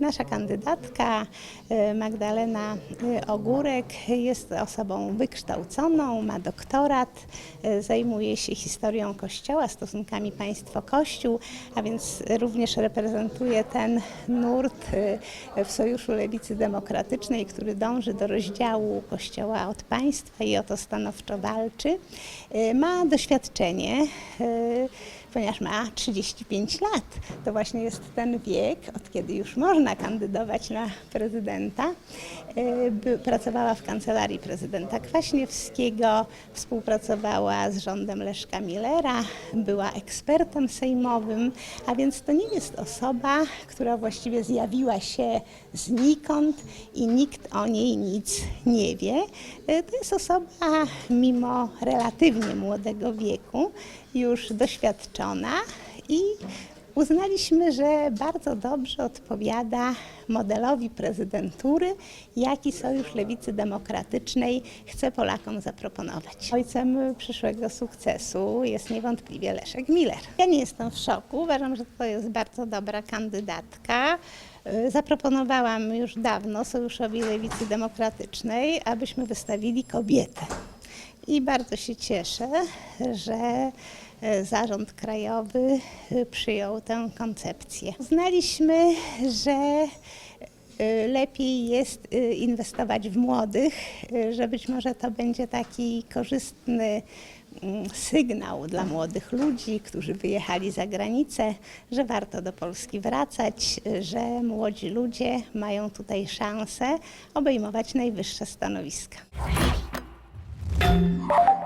Nasza kandydatka e, Magdalena e, Ogórek jest osobą wykształconą, ma doktorat, e, zajmuje się historią Kościoła, stosunkami państwo-Kościół, a więc również reprezentuje ten nurt w Sojuszu Lewicy Demokratycznej, który dąży do rozdziału Kościoła od państwa i o to stanowczo walczy. Ma doświadczenie, ponieważ ma 35 lat. To właśnie jest ten wiek, od kiedy już można kandydować na prezydenta. E, Pracowała w kancelarii prezydenta Kwaśniewskiego, współpracowała z rządem Leszka Millera, była ekspertem sejmowym, a więc to nie jest osoba, która właściwie zjawiła się znikąd i nikt o niej nic nie wie. E, To jest osoba mimo relatywnie młodego wieku, już doświadczona i uznaliśmy, że bardzo dobrze odpowiada modelowi prezydentury, jaki Sojusz Lewicy Demokratycznej chce Polakom zaproponować. Ojcem przyszłego sukcesu jest niewątpliwie Leszek Miller. Ja nie jestem w szoku, uważam, że to jest bardzo dobra kandydatka. Zaproponowałam już dawno Sojuszowi Lewicy Demokratycznej, abyśmy wystawili kobietę. I bardzo się cieszę, że e, Zarząd Krajowy e, przyjął tę koncepcję. Uznaliśmy, że e, lepiej jest inwestować w młodych, że być może to będzie taki korzystny mm, sygnał dla młodych ludzi, którzy wyjechali za granicę, że warto do Polski wracać, że młodzi ludzie mają tutaj szansę obejmować najwyższe stanowiska. Thank you.